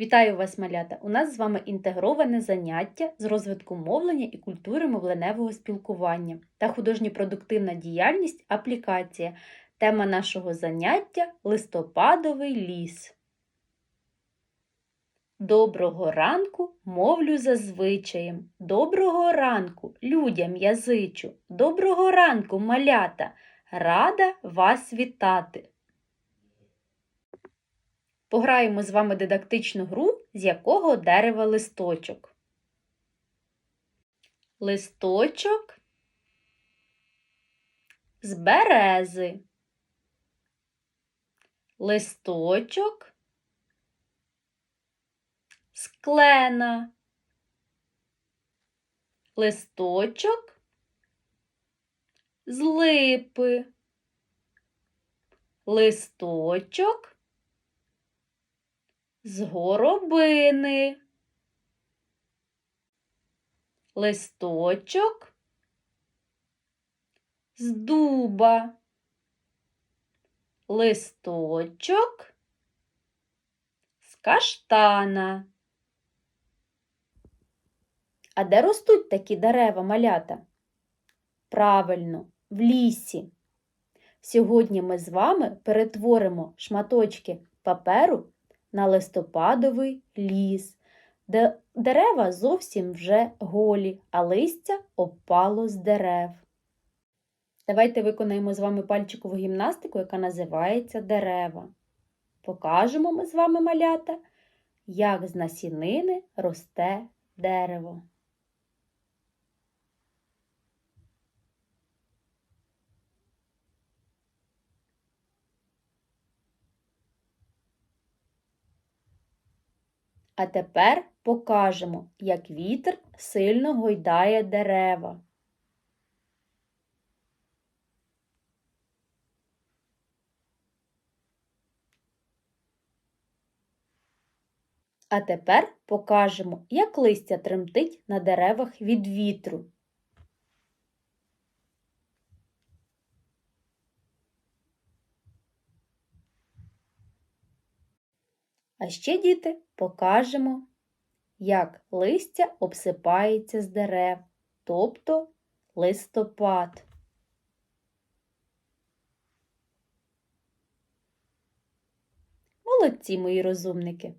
Вітаю вас, малята! У нас з вами інтегроване заняття з розвитку мовлення і культури мовленевого спілкування та художньо-продуктивна діяльність аплікація. Тема нашого заняття листопадовий ліс. Доброго ранку мовлю за звичаєм. Доброго ранку людям я зичу. Доброго ранку, малята! Рада вас вітати! Пограємо з вами дидактичну гру, з якого дерева листочок. Листочок з берези. Листочок з клена. Листочок з липи. Листочок з горобини. Листочок з дуба. Листочок з каштана. А де ростуть такі дерева малята? Правильно, в лісі. Сьогодні ми з вами перетворимо шматочки паперу на листопадовий ліс, де дерева зовсім вже голі, а листя опало з дерев. Давайте виконаємо з вами пальчикову гімнастику, яка називається дерева. Покажемо ми з вами малята, як з насінини росте дерево. А тепер покажемо, як вітер сильно гойдає дерева. А тепер покажемо, як листя тремтить на деревах від вітру. А ще, діти, покажемо, як листя обсипається з дерев, тобто листопад. Молодці, мої розумники!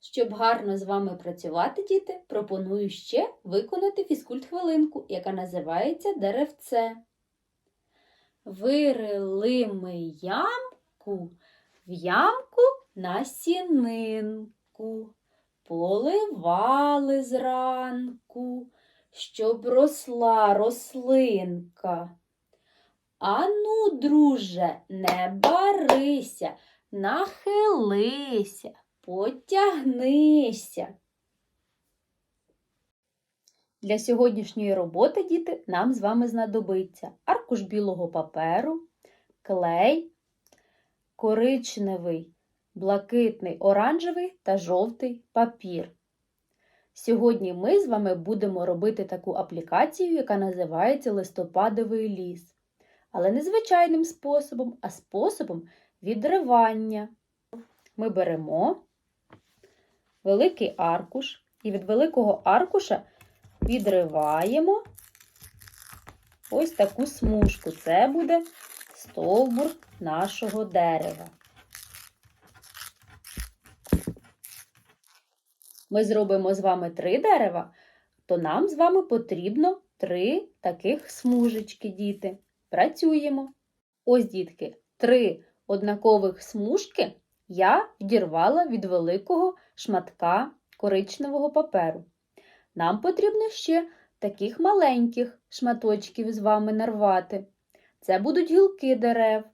Щоб гарно з вами працювати, діти, пропоную ще виконати фізкульт-хвилинку, яка називається деревце. Вирили ми ямку в ямку насінинку, поливали зранку, щоб росла рослинка. Ану, друже, не барися, нахилися, потягнися. Для сьогоднішньої роботи, діти, нам з вами знадобиться аркуш білого паперу, клей, коричневий, блакитний, оранжевий та жовтий папір. Сьогодні ми з вами будемо робити таку аплікацію, яка називається листопадовий ліс. Але не звичайним способом, а способом відривання. Ми беремо великий аркуш і від великого аркуша відриваємо ось таку смужку. Це буде стовбур нашого дерева. Ми зробимо з вами три дерева, то нам з вами потрібно три таких смужечки, діти. Працюємо. Ось, дітки, три однакових смужки я відірвала від великого шматка коричневого паперу. Нам потрібно ще таких маленьких шматочків з вами нарвати. Це будуть гілки дерев.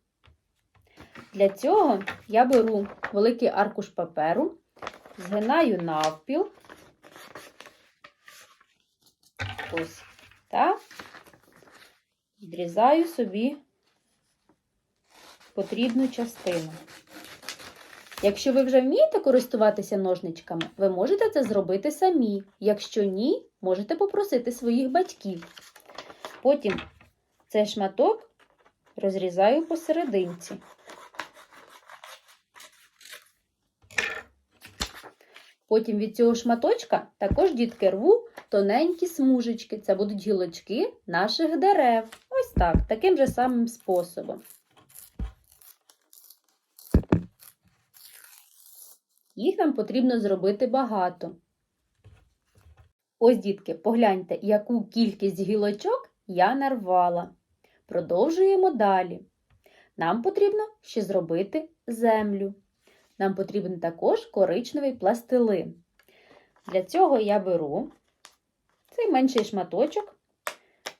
Для цього я беру великий аркуш паперу, згинаю навпіл. Ось так. Відрізаю собі потрібну частину. Якщо ви вже вмієте користуватися ножничками, ви можете це зробити самі. Якщо ні, можете попросити своїх батьків. Потім цей шматок розрізаю посерединці. Потім від цього шматочка також дітки рву тоненькі смужечки. Це будуть гілочки наших дерев. Ось так, таким же самим способом. Їх нам потрібно зробити багато. Ось, дітки, погляньте, яку кількість гілочок я нарвала. Продовжуємо далі. Нам потрібно ще зробити землю. Нам потрібен також коричневий пластилин. Для цього я беру цей менший шматочок,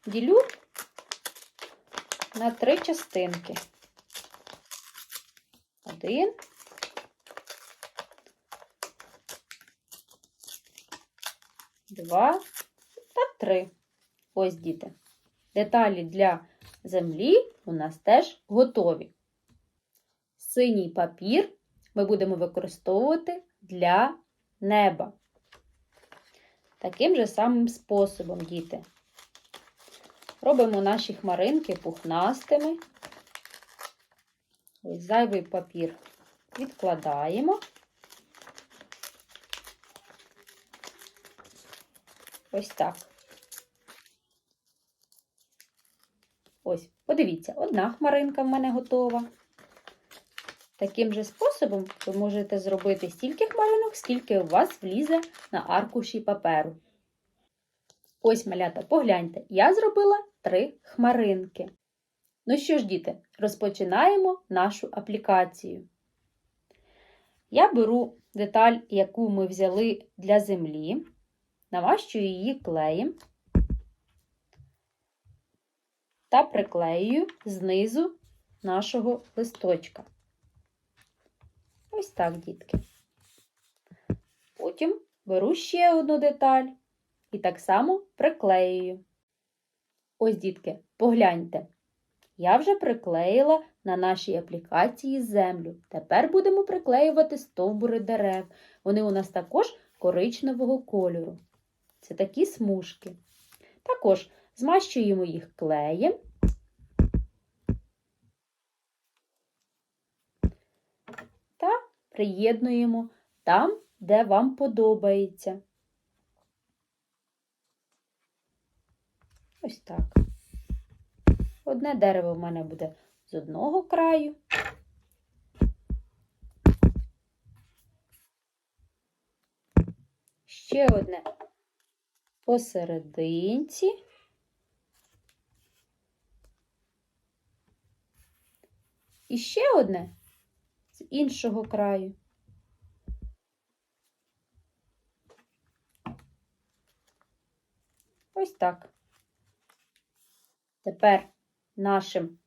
ділю на три частинки. Один. Два та три. Ось діти. Деталі для землі у нас теж готові. Синій папір ми будемо використовувати для неба. Таким же самим способом, діти. Робимо наші хмаринки пухнастими. Ось зайвий папір відкладаємо. Ось так. Ось, подивіться, одна хмаринка в мене готова. Таким же способом ви можете зробити стільки хмаринок, скільки у вас влізе на аркуші паперу. Ось, малята, погляньте, я зробила три хмаринки. Ну що ж, діти, розпочинаємо нашу аплікацію. Я беру деталь, яку ми взяли для землі, намащую її клеєм та приклеюю знизу нашого листочка. Ось так, дітки. Потім беру ще одну деталь і так само приклеюю. Ось, дітки, погляньте. Я вже приклеїла на нашій аплікації землю. Тепер будемо приклеювати стовбури дерев. Вони у нас також коричневого кольору. Це такі смужки. Також змащуємо їх клеєм. Приєднуємо там, де вам подобається. Ось так. Одне дерево в мене буде з одного краю. Ще одне посерединці. І ще одне іншого краю. Ось так. Тепер нашим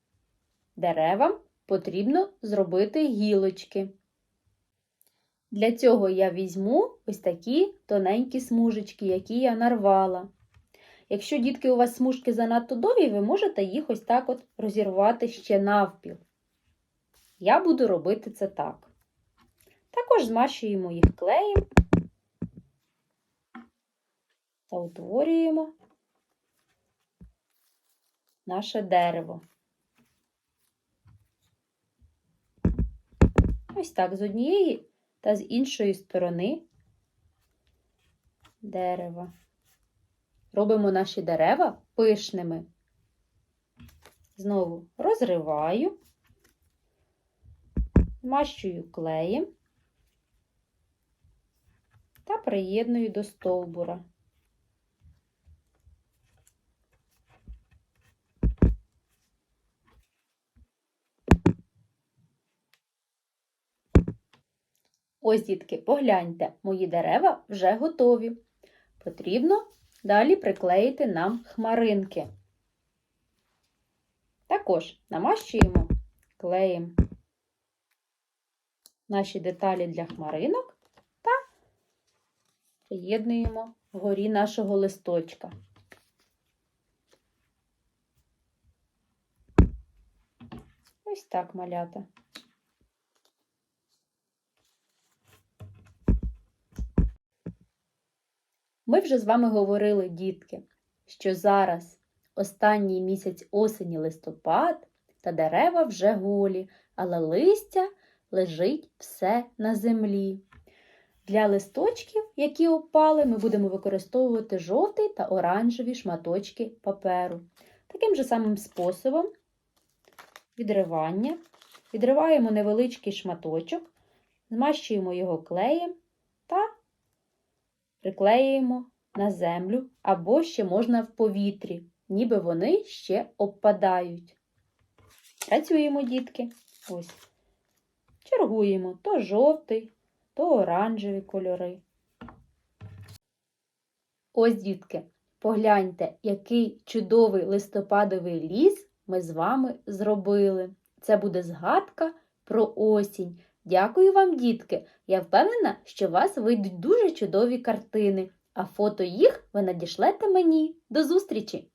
деревам потрібно зробити гілочки. Для цього я візьму ось такі тоненькі смужечки, які я нарвала. Якщо, дітки, у вас смужки занадто довгі, ви можете їх ось так от розірвати ще навпіл. Я буду робити це так. Також змащуємо їх клеєм та утворюємо наше дерево. Ось так з однієї та з іншої сторони дерева. Робимо наші дерева пишними. Знову розриваю, змащую клеєм та приєдную до стовбура. Ось, дітки, погляньте, мої дерева вже готові. Потрібно далі приклеїти нам хмаринки. Також намащуємо клеєм наші деталі для хмаринок та приєднуємо вгорі нашого листочка. Ось так малята. Ми вже з вами говорили, дітки, що зараз останній місяць осені листопад та дерева вже голі, але листя лежить все на землі. Для листочків, які опали, ми будемо використовувати жовтий та оранжеві шматочки паперу. Таким же самим способом відривання. Відриваємо невеличкий шматочок, змащуємо його клеєм та приклеюємо на землю або ще можна в повітрі, ніби вони ще обпадають. Працюємо, дітки. Ось. Чергуємо то жовтий, то оранжеві кольори. Ось, дітки, погляньте, який чудовий листопадовий ліс ми з вами зробили. Це буде згадка про осінь. Дякую вам, дітки. Я впевнена, що у вас вийдуть дуже чудові картини, а фото їх ви надішлете мені. До зустрічі!